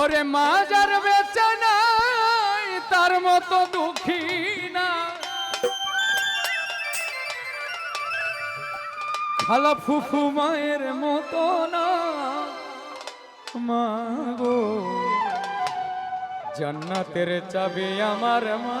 ওরে মাজার বেচা নাই, তার মতো দুঃখী না। খালা ফুফু মায়ের মতো না। মাগো, জান্নাতের চাবি আমার মা।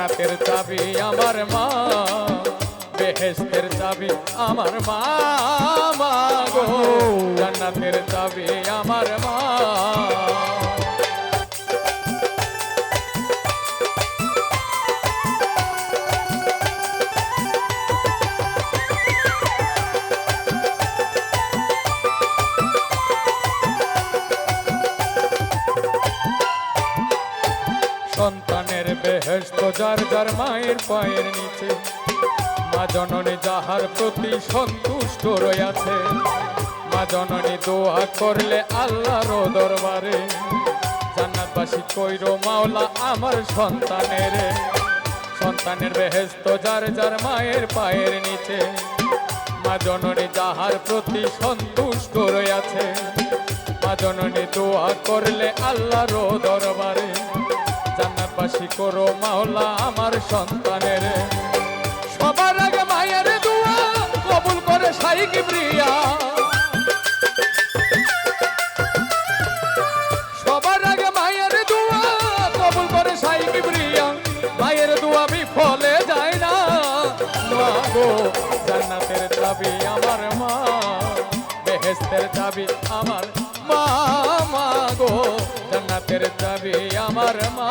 জান্নাতের চাবি আমার মা বেহেস্তের চাবি আমার মা মা গো জান্নাতের চাবি আমার মা বেহেস্ত যার যার মায়ের পায়ের নিচে, মা জননী যাহার প্রতি সন্তুষ্ট রয়াছে মা জননী দোয়া করলে আল্লাহর দরবারে, জান্নাতবাসী কইর, মাওলা আমার সন্তানের সন্তানের বেহেস্ত যার যার মায়ের পায়ের নিচে, মা জননী যাহার প্রতি সন্তুষ্ট রয়াছে মা জননী দোয়া করলে আল্লাহর দরবারে জান্নাতবাসী করো মাওলা আমার সন্তানের। সবার আগে মায়ের দোয়া কবুল করে সাই কিবরিয়া। সবার আগে মায়ের দোয়া কবুল করে সাই কিবরিয়া। মায়ের দোয়া বিফলে যায় না। গো, জান্নাতের চাবি আমার মা, বেহেস্তের চাবি আমার মা মা গো। চাবি আমার মা।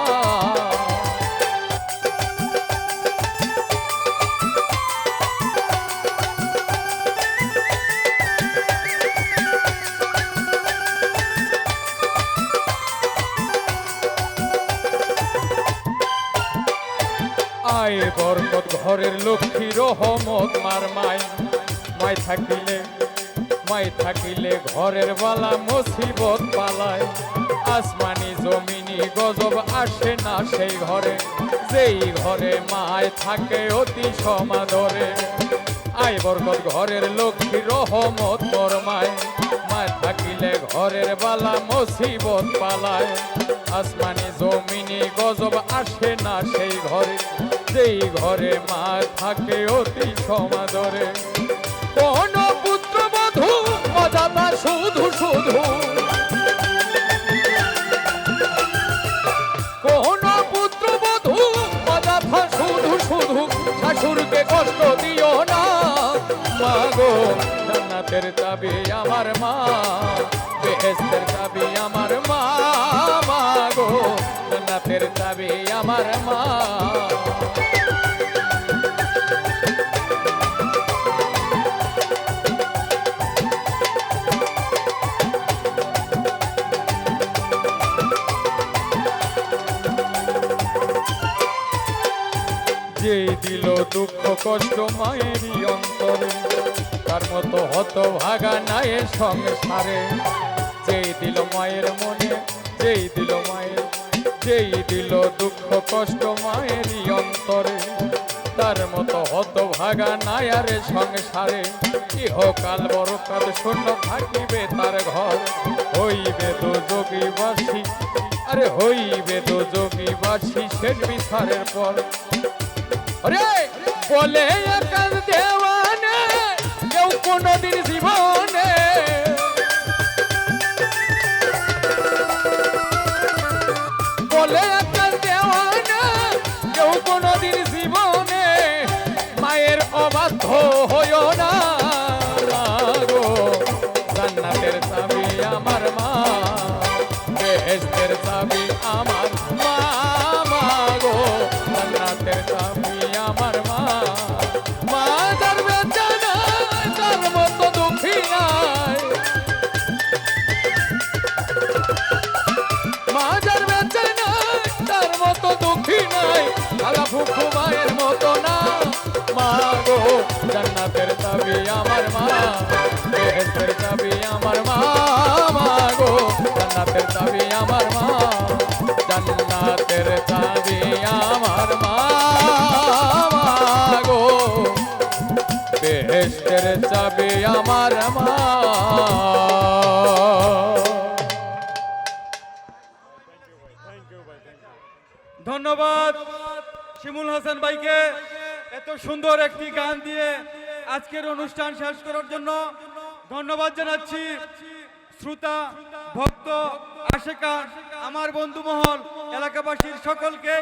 আয় বরকত ঘরের লক্ষ্মী রহমত মার মাই। মাই থাকিলে মাই থাকিলে ঘরের বালা মুসিবত পালায়। আসমানি জমিনি গজব আসে না সেই ঘরে। সেই ঘরে মায় থাকে অতি সমাদরে। আয় বরকত ঘরের লক্ষ্মী রহমত মোর মায় মায় থাকিলে ঘরের বালা মুসিবত পালায়। আসমানি জমিনি গজব আসে না সেই ঘরে। সেই ঘরে মা থাকে অতি সমাদরে। শুধু শুধু। কোন পুত্র বধূ অজাথা শুধু শুধু শাশুড়কে কষ্ট দিও না। মা গো, জান্নাতের চাবি আমার মা বেহেস্তের চাবি আমার মা। মা গো, জান্নাতের চাবি আমার মা। যে দিল দুঃখ কষ্ট মায়েরই অন্তরে। তার মতো হত ভাগা নাই সংসারে যেই দিল মায়ের মনে, যেই দিল মায়ের, যেই দিল দুঃখ কষ্ট মায়েরই অন্তরে। তার মতো হত ভাগা নাই আরে সংসারে ইহকাল বড় কাল শূন্য থাকিবে তার ঘর। হইবে তো যোগী বাসী, আরে হইবে তো যোগী বাসী শেষ বিচারের পর। আরে, বলে একাল দেওয়ানে, কেউ কোনদিন জীবনে। বলে একাল দেওয়ানে, কেউ কোনদিন জীবনে। মায়ের অবাধ্য হইও না জান্নাতের চাবি আমার মা ধন্যবাদ শিমুল হাসান ভাইকে এত সুন্দর একটি গান দিয়ে আজকের অনুষ্ঠান শেষ করার জন্য ধন্যবাদ জানাচ্ছি। শ্রোতা, ভক্ত, আশেকা, আমার বন্ধু মহল এলাকাবাসীর সকলকে